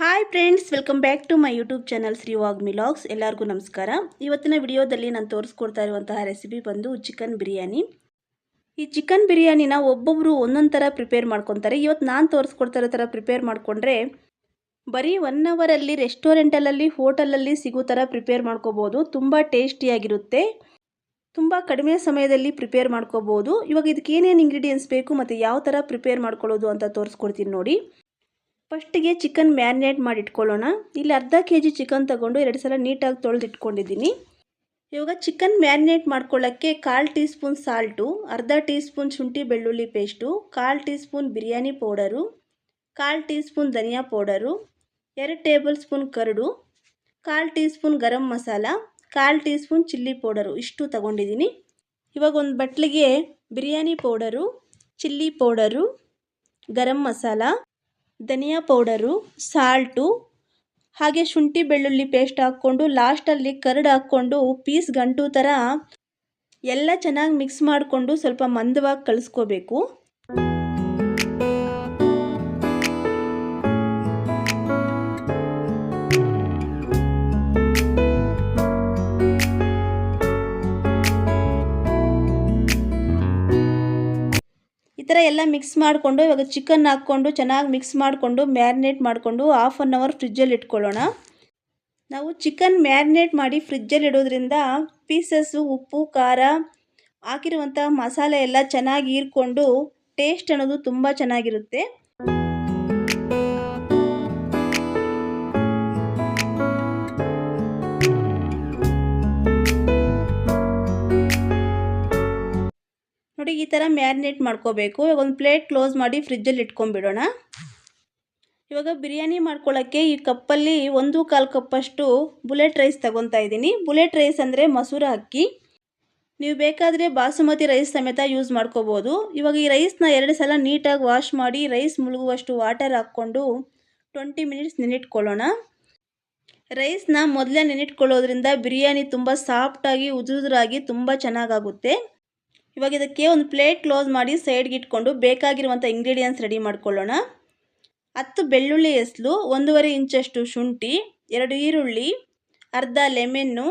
Hi friends welcome back to my YouTube channel Shri ವಾಗ್ ಮಿಲಾಗ್ಸ್ ಎಲ್ಲರಿಗೂ ನಮಸ್ಕಾರ. ಇವತ್ತಿನ ವಿಡಿಯೋದಲ್ಲಿ ನಾನು ತೋರಿಸ್ಕೊಡ್ತಾ ಇರುವಂತಹ ರೆಸಿಪಿ ಬಂದು ಚಿಕನ್ ಬಿರಿಯಾನಿ ಈ ಚಿಕನ್ ಬಿರಿಯಾನಿನ ಒಬ್ಬೊಬ್ಬರು ಒಂದೊಂದು ಥರ ಪ್ರಿಪೇರ್ ಮಾಡ್ಕೊತಾರೆ. ಇವತ್ತು ನಾನು ತೋರಿಸ್ಕೊಡ್ತಾ ಇರೋ ಥರ ಪ್ರಿಪೇರ್ ಮಾಡಿಕೊಂಡ್ರೆ ಬರೀ ಒನ್ ಅವರಲ್ಲಿ ರೆಸ್ಟೋರೆಂಟಲ್ಲಿ ಹೋಟೆಲಲ್ಲಿ ಸಿಗೋ ಥರ ಪ್ರಿಪೇರ್ ಮಾಡ್ಕೋಬೋದು. ತುಂಬ ಟೇಸ್ಟಿಯಾಗಿರುತ್ತೆ ತುಂಬ ಕಡಿಮೆ ಸಮಯದಲ್ಲಿ ಪ್ರಿಪೇರ್ ಮಾಡ್ಕೋಬೋದು. ಇವಾಗ ಇದಕ್ಕೆ ಏನೇನು ಇಂಗ್ರೀಡಿಯೆಂಟ್ಸ್ ಬೇಕು ಮತ್ತು ಯಾವ ಥರ ಪ್ರಿಪೇರ್ ಮಾಡ್ಕೊಳ್ಳೋದು ಅಂತ ತೋರಿಸ್ಕೊಡ್ತೀನಿ ನೋಡಿ. ಫಸ್ಟಿಗೆ ಚಿಕನ್ ಮ್ಯಾರಿನೇಟ್ ಮಾಡಿ ಇಟ್ಕೊಳ್ಳೋಣ ಇಲ್ಲಿ ಅರ್ಧ ಕೆ ಜಿ ಚಿಕನ್ ತಗೊಂಡು ಎರಡು ಸಲ ನೀಟಾಗಿ ತೊಳೆದು ಇಟ್ಕೊಂಡಿದ್ದೀನಿ ಇವಾಗ ಚಿಕನ್ ಮ್ಯಾರಿನೇಟ್ ಮಾಡ್ಕೊಳ್ಳೋಕ್ಕೆ ಕಾಲು ಟೀ ಸ್ಪೂನ್ ಸಾಲ್ಟು, ಅರ್ಧ ಟೀ ಸ್ಪೂನ್ ಶುಂಠಿ ಬೆಳ್ಳುಳ್ಳಿ ಪೇಸ್ಟು, ಕಾಲು ಟೀ ಸ್ಪೂನ್ ಬಿರಿಯಾನಿ ಪೌಡರು, ಕಾಲು ಟೀ ಸ್ಪೂನ್ ಧನಿಯಾ ಪೌಡರು, ಎರಡು ಟೇಬಲ್ ಸ್ಪೂನ್ ಕರಡು, ಕಾಲು ಟೀ ಸ್ಪೂನ್ ಗರಂ ಮಸಾಲ, ಕಾಲು ಟೀ ಸ್ಪೂನ್ ಚಿಲ್ಲಿ ಪೌಡರು ಇಷ್ಟು ತಗೊಂಡಿದ್ದೀನಿ. ಇವಾಗ ಒಂದು ಬಟ್ಲಿಗೆ biryani powder, chilli powder, garam masala ಧನಿಯಾ ಪೌಡರು, ಸಾಲ್ಟು, ಹಾಗೆ ಶುಂಠಿ ಬೆಳ್ಳುಳ್ಳಿ ಪೇಸ್ಟ್ ಹಾಕ್ಕೊಂಡು ಲಾಸ್ಟಲ್ಲಿ ಕರ್ಡ್ ಹಾಕ್ಕೊಂಡು ಪೀಸ್ ಗಂಟು ಥರ ಎಲ್ಲ ಚೆನ್ನಾಗಿ ಮಿಕ್ಸ್ ಮಾಡಿಕೊಂಡು ಸ್ವಲ್ಪ ಮಂದವಾಗಿ ಕಲಿಸ್ಕೋಬೇಕು ಥರ ಎಲ್ಲ ಮಿಕ್ಸ್ ಮಾಡಿಕೊಂಡು, ಇವಾಗ ಚಿಕನ್ ಹಾಕ್ಕೊಂಡು, ಚೆನ್ನಾಗಿ ಮಿಕ್ಸ್ ಮಾಡಿಕೊಂಡು ಮ್ಯಾರಿನೇಟ್ ಮಾಡಿಕೊಂಡು ಹಾಫ್ ಆನ್ ಅವರ್ ಫ್ರಿಜ್ಜಲ್ಲಿ ಇಟ್ಕೊಳ್ಳೋಣ. ನಾವು ಚಿಕನ್ ಮ್ಯಾರಿನೇಟ್ ಮಾಡಿ ಫ್ರಿಜ್ಜಲ್ಲಿ ಇಡೋದ್ರಿಂದ ಪೀಸಸ್ಸು ಉಪ್ಪು, ಖಾರ ಹಾಕಿರುವಂಥ ಮಸಾಲೆ ಎಲ್ಲ ಚೆನ್ನಾಗಿ ಹೀರ್ಕೊಂಡು ಟೇಸ್ಟ್ ಅನ್ನೋದು ತುಂಬ ಚೆನ್ನಾಗಿರುತ್ತೆ. ಥರ ಮ್ಯಾರಿನೇಟ್ ಮಾಡ್ಕೋಬೇಕು. ಇವಾಗ ಒಂದು ಪ್ಲೇಟ್ ಕ್ಲೋಸ್ ಮಾಡಿ ಫ್ರಿಜ್ಜಲ್ಲಿ ಇಟ್ಕೊಂಡ್ಬಿಡೋಣ. ಇವಾಗ ಬಿರಿಯಾನಿ ಮಾಡ್ಕೊಳ್ಳೋಕ್ಕೆ ಈ ಕಪ್ಪಲ್ಲಿ ಒಂದು ಕಾಲು ಕಪ್ಪಷ್ಟು ಬುಲೆಟ್ ರೈಸ್ ತಗೊತಾ ಇದ್ದೀನಿ. ಬುಲೆಟ್ ರೈಸ್ ಅಂದರೆ ಮಸೂರ ಅಕ್ಕಿ. ನೀವು ಬೇಕಾದರೆ ಬಾಸುಮತಿ ರೈಸ್ ಸಮೇತ ಯೂಸ್ ಮಾಡ್ಕೋಬೋದು. ಇವಾಗ ಈ ರೈಸ್ನ ಎರಡು ಸಲ ನೀಟಾಗಿ ವಾಶ್ ಮಾಡಿ ರೈಸ್ ಮುಳುಗುವಷ್ಟು ವಾಟರ್ ಹಾಕ್ಕೊಂಡು ಟ್ವೆಂಟಿ ಮಿನಿಟ್ಸ್ ನೆನಿಟ್ಕೊಳ್ಳೋಣ. ರೈಸ್ನ ಮೊದಲೇ ನೆನಿಟ್ಕೊಳ್ಳೋದ್ರಿಂದ ಬಿರಿಯಾನಿ ತುಂಬ ಸಾಫ್ಟಾಗಿ ಉದುರಾಗಿ ತುಂಬ ಚೆನ್ನಾಗಾಗುತ್ತೆ. ಇವಾಗ ಇದಕ್ಕೆ ಒಂದು ಪ್ಲೇಟ್ ಕ್ಲೋಸ್ ಮಾಡಿ ಸೈಡ್ಗೆ ಇಟ್ಕೊಂಡು ಬೇಕಾಗಿರುವಂಥ ಇಂಗ್ರೀಡಿಯೆಂಟ್ಸ್ ರೆಡಿ ಮಾಡ್ಕೊಳ್ಳೋಣ. ಹತ್ತು ಬೆಳ್ಳುಳ್ಳಿ ಎಸ್ಲು ಒಂದೂವರೆ ಇಂಚಷ್ಟು ಶುಂಠಿ, ಎರಡು ಈರುಳ್ಳಿ, ಅರ್ಧ ಲೆಮೆನ್ನು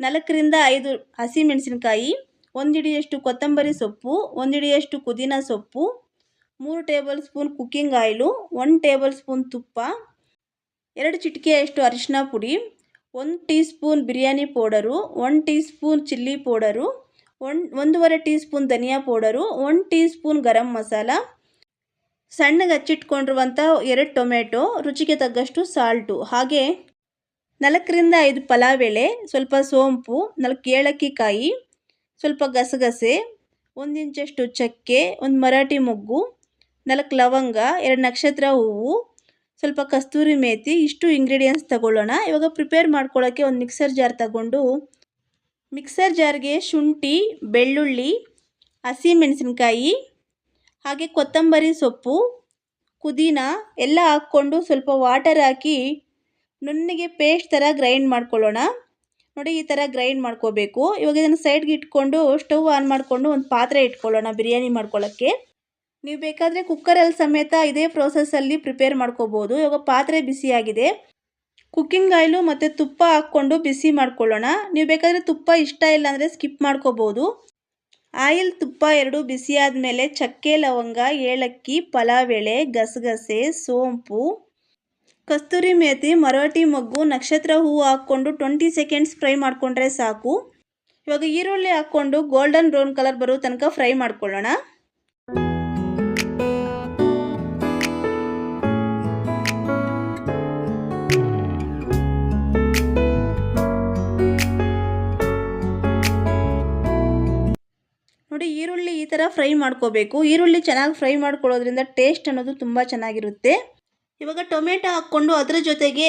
ನಾಲ್ಕರಿಂದ ಐದು ಹಸಿಮೆಣಸಿನ್ಕಾಯಿ, ಒಂದಿಡಿಯಷ್ಟು ಕೊತ್ತಂಬರಿ ಸೊಪ್ಪು, ಒಂದಿಡಿಯಷ್ಟು ಪುದೀನ ಸೊಪ್ಪು, ಮೂರು tablespoon cooking oil one tablespoon ತುಪ್ಪ, ಎರಡು ಚಿಟಿಕೆಯಷ್ಟು ಅರಿಶಿನ ಪುಡಿ, ಒಂದು teaspoon biryani powder one teaspoon chilli powder one, ಒಂದೂವರೆ ಟೀ ಸ್ಪೂನ್ ಧನಿಯಾ powder, one teaspoon garam masala, ಸಣ್ಣಗೆ ಹಚ್ಚಿಟ್ಕೊಂಡಿರುವಂಥ ಎರಡು ಟೊಮೆಟೊ ರುಚಿಗೆ ತಗ್ಗಷ್ಟು ಸಾಲ್ಟು, ಹಾಗೆ ನಾಲ್ಕರಿಂದ ಐದು ಪಲಾವ್ ಎಲೆ ಸ್ವಲ್ಪ ಸೋಂಪು, ನಾಲ್ಕು ಏಲಕ್ಕಿ ಕಾಯಿ ಸ್ವಲ್ಪ ಗಸಗಸೆ, ಒಂದು ಇಂಚಷ್ಟು ಚಕ್ಕೆ, ಒಂದು ಮರಾಠಿ ಮೊಗ್ಗು, ನಾಲ್ಕು ಲವಂಗ, ಎರಡು ನಕ್ಷತ್ರ ಹೂವು, ಸ್ವಲ್ಪ ಕಸ್ತೂರಿ ಮೇಥಿ ಇಷ್ಟು ಇಂಗ್ರೀಡಿಯೆಂಟ್ಸ್ ತಗೊಳ್ಳೋಣ. ಇವಾಗ ಪ್ರಿಪೇರ್ ಮಾಡ್ಕೊಳ್ಳೋಕ್ಕೆ ಒಂದು ಮಿಕ್ಸರ್ ಜಾರ್ ತಗೊಂಡು ಮಿಕ್ಸರ್ ಜಾರ್ಗೆ ಶುಂಠಿ, ಬೆಳ್ಳುಳ್ಳಿ, ಹಸಿಮೆಣಸಿನ್ಕಾಯಿ, ಹಾಗೆ ಕೊತ್ತಂಬರಿ ಸೊಪ್ಪು, ಪುದೀನ ಎಲ್ಲ ಹಾಕ್ಕೊಂಡು ಸ್ವಲ್ಪ ವಾಟರ್ ಹಾಕಿ ನುಣ್ಣಗೆ ಪೇಸ್ಟ್ ಥರ ಗ್ರೈಂಡ್ ಮಾಡ್ಕೊಳ್ಳೋಣ. ನೋಡಿ ಈ ಥರ ಗ್ರೈಂಡ್ ಮಾಡ್ಕೋಬೇಕು. ಇವಾಗ ಇದನ್ನು ಸೈಡ್ಗೆ ಇಟ್ಕೊಂಡು ಸ್ಟವ್ ಆನ್ ಮಾಡಿಕೊಂಡು ಒಂದು ಪಾತ್ರೆ ಇಟ್ಕೊಳ್ಳೋಣ ಬಿರಿಯಾನಿ ಮಾಡ್ಕೊಳ್ಳೋಕ್ಕೆ. ನೀವು ಬೇಕಾದರೆ ಕುಕ್ಕರಲ್ಲಿ ಸಮೇತ ಇದೇ ಪ್ರೋಸೆಸ್ಸಲ್ಲಿ ಪ್ರಿಪೇರ್ ಮಾಡ್ಕೋಬೋದು. ಇವಾಗ ಪಾತ್ರೆ ಬಿಸಿಯಾಗಿದೆ. ಕುಕ್ಕಿಂಗ್ ಆಯಿಲು ಮತ್ತು ತುಪ್ಪ ಹಾಕ್ಕೊಂಡು ಬಿಸಿ ಮಾಡ್ಕೊಳ್ಳೋಣ. ನೀವು ಬೇಕಾದರೆ ತುಪ್ಪ ಇಷ್ಟ ಇಲ್ಲ ಅಂದರೆ ಸ್ಕಿಪ್ ಮಾಡ್ಕೋಬೋದು. ಆಯಿಲ್, ತುಪ್ಪ ಎರಡು ಬಿಸಿ ಆದಮೇಲೆ ಚಕ್ಕೆ, ಲವಂಗ, ಏಲಕ್ಕಿ ಪಲಾವ್ ಎಲೆ ಗಸಗಸೆ, ಸೋಂಪು, ಕಸ್ತೂರಿ ಮೇಥಿ, ಮರಾಠಿ ಮೊಗ್ಗು, ನಕ್ಷತ್ರ ಹೂವು ಹಾಕ್ಕೊಂಡು ಟ್ವೆಂಟಿ ಸೆಕೆಂಡ್ಸ್ ಫ್ರೈ ಮಾಡಿಕೊಂಡ್ರೆ ಸಾಕು. ಇವಾಗ ಈರುಳ್ಳಿ ಹಾಕ್ಕೊಂಡು ಗೋಲ್ಡನ್ ಬ್ರೌನ್ ಕಲರ್ ಬರೋ ತನಕ ಫ್ರೈ ಮಾಡ್ಕೊಳ್ಳೋಣ. ನೋಡಿ ಈರುಳ್ಳಿ ಈ ಥರ ಫ್ರೈ ಮಾಡ್ಕೋಬೇಕು. ಈರುಳ್ಳಿ ಚೆನ್ನಾಗಿ ಫ್ರೈ ಮಾಡ್ಕೊಳ್ಳೋದ್ರಿಂದ ಟೇಸ್ಟ್ ಅನ್ನೋದು ತುಂಬ ಚೆನ್ನಾಗಿರುತ್ತೆ. ಇವಾಗ ಟೊಮೆಟೊ ಹಾಕ್ಕೊಂಡು ಅದರ ಜೊತೆಗೆ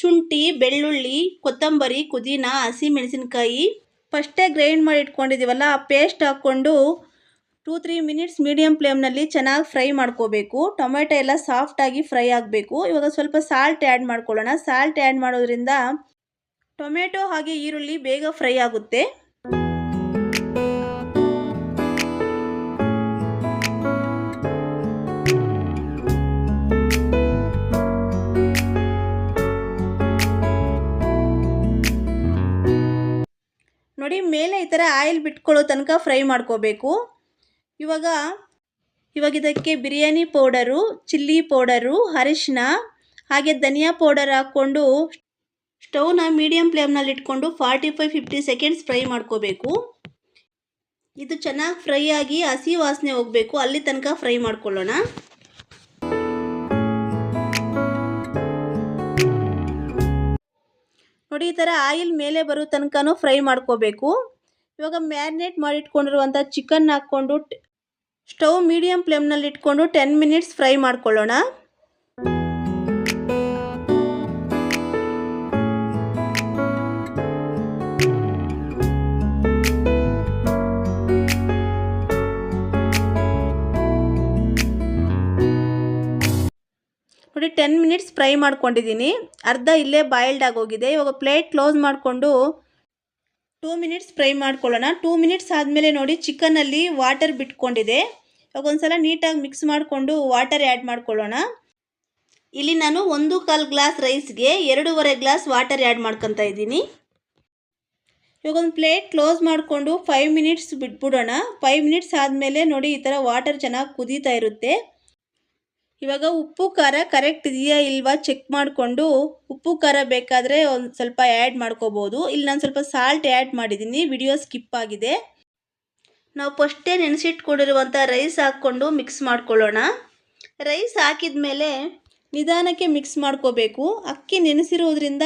ಶುಂಠಿ, ಬೆಳ್ಳುಳ್ಳಿ, ಕೊತ್ತಂಬರಿ, ಪುದೀನ, ಹಸಿಮೆಣಸಿನ್ಕಾಯಿ ಫಸ್ಟೇ ಗ್ರೈಂಡ್ ಮಾಡಿ ಇಟ್ಕೊಂಡಿದ್ದೀವಲ್ಲ, ಆ ಪೇಸ್ಟ್ ಹಾಕ್ಕೊಂಡು ಟೂ, ತ್ರೀ ಮಿನಿಟ್ಸ್ ಮೀಡಿಯಮ್ ಫ್ಲೇಮ್ನಲ್ಲಿ ಚೆನ್ನಾಗಿ ಫ್ರೈ ಮಾಡ್ಕೋಬೇಕು. ಟೊಮೆಟೊ ಎಲ್ಲ ಸಾಫ್ಟಾಗಿ ಫ್ರೈ ಆಗಬೇಕು. ಇವಾಗ ಸ್ವಲ್ಪ ಸಾಲ್ಟ್ ಆ್ಯಡ್ ಮಾಡ್ಕೊಳ್ಳೋಣ. ಸಾಲ್ಟ್ ಆ್ಯಡ್ ಮಾಡೋದ್ರಿಂದ ಟೊಮೆಟೊ ಹಾಗೆ ಈರುಳ್ಳಿ ಬೇಗ ಫ್ರೈ ಆಗುತ್ತೆ. ಬಿಟ್ಕೊಳ್ಳೋ ತನಕ ಫ್ರೈ ಮಾಡ್ಕೋಬೇಕು. ಇವಾಗ ಇವಾಗ ಇದಕ್ಕೆ ಬಿರಿಯಾನಿ ಪೌಡರು, ಚಿಲ್ಲಿ ಪೌಡರು ಅರಿಶಿನ ಹಾಗೆ ಧನಿಯಾ ಪೌಡರ್ ಹಾಕ್ಕೊಂಡು ಸ್ಟವ್ನ ಮೀಡಿಯಂ ಫ್ಲೇಮ್ನಲ್ಲಿ ಇಟ್ಕೊಂಡು forty five, fifty seconds fry ಮಾಡ್ಕೋಬೇಕು. ಇದು ಚೆನ್ನಾಗಿ ಫ್ರೈ ಆಗಿ ಹಸಿ ವಾಸನೆ ಹೋಗಬೇಕು. ಅಲ್ಲಿ ತನಕ ಫ್ರೈ ಮಾಡ್ಕೊಳ್ಳೋಣ. ನೋಡಿ, ಈ ಥರ ಆಯಿಲ್ ಮೇಲೆ ಬರೋ ತನಕನೂ ಫ್ರೈ ಮಾಡ್ಕೋಬೇಕು. ಇವಾಗ ಮ್ಯಾರಿನೇಟ್ ಮಾಡಿಟ್ಕೊಂಡಿರುವಂಥ ಚಿಕನ್ ಹಾಕ್ಕೊಂಡು ಸ್ಟವ್ ಮೀಡಿಯಂ ಫ್ಲೇಮ್ನಲ್ಲಿ ಇಟ್ಕೊಂಡು ಟೆನ್ ಮಿನಿಟ್ಸ್ ಫ್ರೈ ಮಾಡ್ಕೊಳ್ಳೋಣ. ನೋಡಿ, ಟೆನ್ ಮಿನಿಟ್ಸ್ ಫ್ರೈ ಮಾಡ್ಕೊಂಡಿದ್ದೀನಿ. ಅರ್ಧ ಇಲ್ಲೇ ಬಾಯ್ಲ್ಡ್ ಆಗೋಗಿದೆ. ಇವಾಗ ಪ್ಲೇಟ್ ಕ್ಲೋಸ್ ಮಾಡಿಕೊಂಡು ಟೂ ಮಿನಿಟ್ಸ್ ಫ್ರೈ ಮಾಡ್ಕೊಳ್ಳೋಣ. ಟೂ ಮಿನಿಟ್ಸ್ ಆದಮೇಲೆ ನೋಡಿ ಚಿಕನಲ್ಲಿ ವಾಟರ್ ಬಿಟ್ಕೊಂಡಿದೆ. ಇವಾಗ ಒಂದ್ಸಲ ನೀಟಾಗಿ ಮಿಕ್ಸ್ ಮಾಡಿಕೊಂಡು ವಾಟರ್ ಆ್ಯಡ್ ಮಾಡ್ಕೊಳ್ಳೋಣ. ಇಲ್ಲಿ ನಾನು ಒಂದು ಕಾಲು ಗ್ಲಾಸ್ ರೈಸ್ಗೆ ಎರಡೂವರೆ ಗ್ಲಾಸ್ ವಾಟರ್ ಆ್ಯಡ್ ಮಾಡ್ಕೊತಾ ಇದ್ದೀನಿ. ಇವಾಗ ಒಂದು ಪ್ಲೇಟ್ ಕ್ಲೋಸ್ ಮಾಡಿಕೊಂಡು ಫೈವ್ ಮಿನಿಟ್ಸ್ ಬಿಟ್ಬಿಡೋಣ. ಫೈವ್ ಮಿನಿಟ್ಸ್ ಆದಮೇಲೆ ನೋಡಿ ಈ ಥರ ವಾಟರ್ ಚೆನ್ನಾಗಿ ಕುದೀತಾ ಇರುತ್ತೆ. ಇವಾಗ ಉಪ್ಪು, ಖಾರ ಕರೆಕ್ಟ್ ಇದೆಯಾ ಇಲ್ವಾ ಚೆಕ್ ಮಾಡಿಕೊಂಡು ಉಪ್ಪು, ಖಾರ ಬೇಕಾದರೆ ಒಂದು ಸ್ವಲ್ಪ ಆ್ಯಡ್ ಮಾಡ್ಕೋಬೋದು. ಇಲ್ಲಿ ನಾನು ಸ್ವಲ್ಪ ಸಾಲ್ಟ್ ಆ್ಯಡ್ ಮಾಡಿದ್ದೀನಿ ವಿಡಿಯೋ ಸ್ಕಿಪ್ ಆಗಿದೆ. ನಾವು ಫಸ್ಟೇ ನೆನೆಸಿಟ್ಕೊಂಡಿರುವಂಥ ರೈಸ್ ಹಾಕ್ಕೊಂಡು ಮಿಕ್ಸ್ ಮಾಡ್ಕೊಳ್ಳೋಣ. ರೈಸ್ ಹಾಕಿದ ಮೇಲೆ ನಿಧಾನಕ್ಕೆ ಮಿಕ್ಸ್ ಮಾಡ್ಕೋಬೇಕು. ಅಕ್ಕಿ ನೆನೆಸಿರೋದ್ರಿಂದ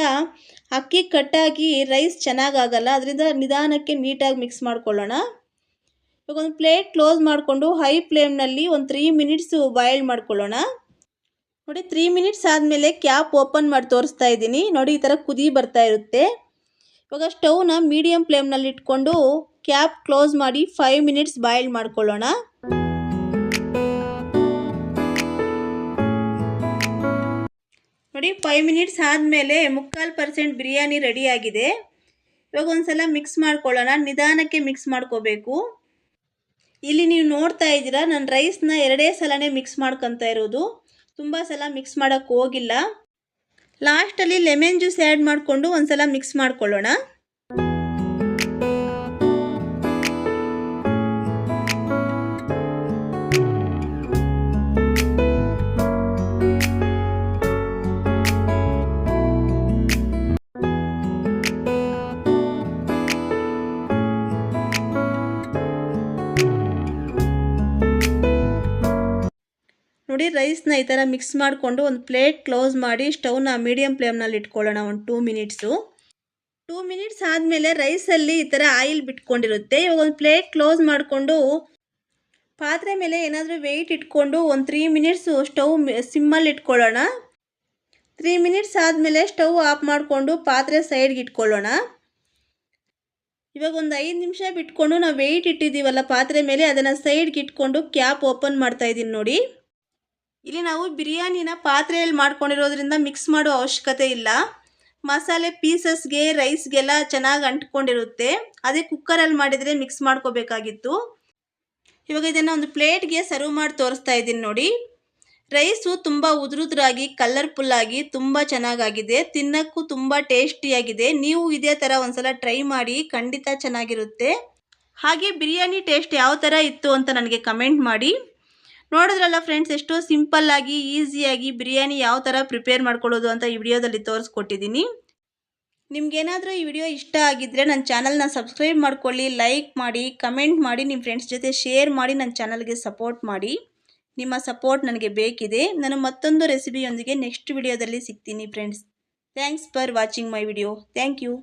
ಅಕ್ಕಿ ಕಟ್ಟಾಗಿ ರೈಸ್ ಚೆನ್ನಾಗಾಗಲ್ಲ ಅದರಿಂದ ನಿಧಾನಕ್ಕೆ ನೀಟಾಗಿ ಮಿಕ್ಸ್ ಮಾಡ್ಕೊಳ್ಳೋಣ. ಇವಾಗ ಒಂದು ಪ್ಲೇಟ್ ಕ್ಲೋಸ್ ಮಾಡಿಕೊಂಡು ಹೈ ಫ್ಲೇಮ್ನಲ್ಲಿ ಒಂದು ತ್ರೀ ಮಿನಿಟ್ಸು ಬಾಯ್ಲ್ ಮಾಡ್ಕೊಳ್ಳೋಣ. ನೋಡಿ, ತ್ರೀ ಮಿನಿಟ್ಸ್ ಆದಮೇಲೆ ಕ್ಯಾಪ್ ಓಪನ್ ಮಾಡಿ ತೋರಿಸ್ತಾ ಇದ್ದೀನಿ. ನೋಡಿ, ಈ ಥರ ಕುದಿ ಬರ್ತಾ ಇರುತ್ತೆ. ಇವಾಗ ಸ್ಟವ್ನ ಮೀಡಿಯಮ್ ಫ್ಲೇಮ್ನಲ್ಲಿ ಇಟ್ಕೊಂಡು ಕ್ಯಾಪ್ ಕ್ಲೋಸ್ ಮಾಡಿ ಫೈವ್ ಮಿನಿಟ್ಸ್ ಬಾಯ್ಲ್ ಮಾಡ್ಕೊಳ್ಳೋಣ. ನೋಡಿ, ಫೈವ್ ಮಿನಿಟ್ಸ್ ಆದಮೇಲೆ ಮುಕ್ಕಾಲು ಪರ್ಸೆಂಟ್ ಬಿರಿಯಾನಿ ರೆಡಿಯಾಗಿದೆ ಇವಾಗ ಇವಾಗ ಒಂದ್ಸಲ ಮಿಕ್ಸ್ ಮಾಡ್ಕೊಳ್ಳೋಣ. ನಿಧಾನಕ್ಕೆ ಮಿಕ್ಸ್ ಮಾಡ್ಕೋಬೇಕು. ಇಲ್ಲಿ ನೀವು ನೋಡ್ತಾ ಇದ್ದೀರಾ, ನಾನು ರೈಸ್ನ ಎರಡೇ ಸಲನೇ ಮಿಕ್ಸ್ ಮಾಡ್ಕೊತಾ ಇರೋದು. ತುಂಬ ಸಲ ಮಿಕ್ಸ್ ಮಾಡೋಕ್ಕೆ ಹೋಗಿಲ್ಲ. ಲಾಸ್ಟಲ್ಲಿ ಲೆಮನ್ ಜ್ಯೂಸ್ ಆ್ಯಡ್ ಮಾಡಿಕೊಂಡು ಒಂದು ಸಲ ಮಿಕ್ಸ್ ಮಾಡ್ಕೊಳ್ಳೋಣ. ನೋಡಿ ರೈಸ್ನ ಈ ಥರ ಮಿಕ್ಸ್ ಮಾಡಿಕೊಂಡು ಒಂದು ಪ್ಲೇಟ್ ಕ್ಲೋಸ್ ಮಾಡಿ ಸ್ಟವ್ನ ಮೀಡಿಯಮ್ ಫ್ಲೇಮ್ನಲ್ಲಿ ಇಟ್ಕೊಳ್ಳೋಣ ಒಂದು ಟೂ ಮಿನಿಟ್ಸು. ಟೂ ಮಿನಿಟ್ಸ್ ಆದಮೇಲೆ ರೈಸಲ್ಲಿ ಈ ಥರ ಆಯಿಲ್ ಬಿಟ್ಕೊಂಡಿರುತ್ತೆ. ಇವಾಗ ಒಂದು ಪ್ಲೇಟ್ ಕ್ಲೋಸ್ ಮಾಡಿಕೊಂಡು ಪಾತ್ರೆ ಮೇಲೆ ಏನಾದರೂ ವೆಯ್ಟ್ ಇಟ್ಕೊಂಡು ಒಂದು ತ್ರೀ ಮಿನಿಟ್ಸು ಸ್ಟವ್ ಸಿಮ್ಮಲ್ಲಿ ಇಟ್ಕೊಳ್ಳೋಣ. ತ್ರೀ ಮಿನಿಟ್ಸ್ ಆದಮೇಲೆ ಸ್ಟವ್ ಆಫ್ ಮಾಡಿಕೊಂಡು ಪಾತ್ರೆ ಸೈಡ್ಗೆ ಇಟ್ಕೊಳ್ಳೋಣ. ಇವಾಗ ಒಂದು ಐದು ನಿಮಿಷ ಬಿಟ್ಕೊಂಡು ನಾವು ವೆಯ್ಟ್ ಇಟ್ಟಿದ್ದೀವಲ್ಲ ಪಾತ್ರೆ ಮೇಲೆ, ಅದನ್ನು ಸೈಡ್ಗೆ ಇಟ್ಕೊಂಡು ಕ್ಯಾಪ್ ಓಪನ್ ಮಾಡ್ತಾ ಇದ್ದೀನಿ ನೋಡಿ. ಇಲ್ಲಿ ನಾವು ಬಿರಿಯಾನಿನ ಪಾತ್ರೆಯಲ್ಲಿ ಮಾಡ್ಕೊಂಡಿರೋದ್ರಿಂದ ಮಿಕ್ಸ್ ಮಾಡೋ ಅವಶ್ಯಕತೆ ಇಲ್ಲ. ಮಸಾಲೆ ಪೀಸಸ್ಗೆ ರೈಸ್ಗೆಲ್ಲ ಚೆನ್ನಾಗಿ ಅಂಟ್ಕೊಂಡಿರುತ್ತೆ. ಅದೇ ಕುಕ್ಕರಲ್ಲಿ ಮಾಡಿದರೆ ಮಿಕ್ಸ್ ಮಾಡ್ಕೋಬೇಕಾಗಿತ್ತು. ಇವಾಗ ಇದನ್ನು ಒಂದು ಪ್ಲೇಟ್ಗೆ ಸರ್ವ್ ಮಾಡಿ ತೋರಿಸ್ತಾ ಇದ್ದೀನಿ ನೋಡಿ. ರೈಸು ತುಂಬ ಉದುರುದ್ರಾಗಿ ಕಲರ್ಫುಲ್ಲಾಗಿ ತುಂಬ ಚೆನ್ನಾಗಾಗಿದೆ. ತಿನ್ನೋಕ್ಕೂ ತುಂಬ ಟೇಸ್ಟಿಯಾಗಿದೆ. ನೀವು ಇದೇ ಥರ ಒಂದ್ಸಲ ಟ್ರೈ ಮಾಡಿ ಖಂಡಿತ ಚೆನ್ನಾಗಿರುತ್ತೆ. ಹಾಗೆ ಬಿರಿಯಾನಿ ಟೇಸ್ಟ್ ಯಾವ ಥರ ಇತ್ತು ಅಂತ ನನಗೆ ಕಮೆಂಟ್ ಮಾಡಿ. ನೋಡಿದ್ರಲ್ಲ ಫ್ರೆಂಡ್ಸ್ ಎಷ್ಟೋ ಸಿಂಪಲ್ಲಾಗಿ ಈಸಿಯಾಗಿ ಬಿರಿಯಾನಿ ಯಾವ ಥರ ಪ್ರಿಪೇರ್ ಮಾಡ್ಕೊಳ್ಳೋದು ಅಂತ ಈ ವಿಡಿಯೋದಲ್ಲಿ ತೋರಿಸ್ಕೊಟ್ಟಿದ್ದೀನಿ ನಿಮ್ಗೇನಾದರೂ ಈ ವಿಡಿಯೋ ಇಷ್ಟ ಆಗಿದ್ದರೆ ನನ್ನ ಚಾನಲ್ನ ಸಬ್ಸ್ಕ್ರೈಬ್ ಮಾಡ್ಕೊಳ್ಳಿ ಲೈಕ್ ಮಾಡಿ ಕಮೆಂಟ್ ಮಾಡಿ ನಿಮ್ಮ ಫ್ರೆಂಡ್ಸ್ ಜೊತೆ ಶೇರ್ ಮಾಡಿ ನನ್ನ ಚಾನಲ್ಗೆ ಸಪೋರ್ಟ್ ಮಾಡಿ. ನಿಮ್ಮ ಸಪೋರ್ಟ್ ನನಗೆ ಬೇಕಿದೆ. ನಾನು ಮತ್ತೊಂದು ರೆಸಿಪಿಯೊಂದಿಗೆ ನೆಕ್ಸ್ಟ್ ವಿಡಿಯೋದಲ್ಲಿ ಸಿಗ್ತೀನಿ friends thanks for watching my video thank you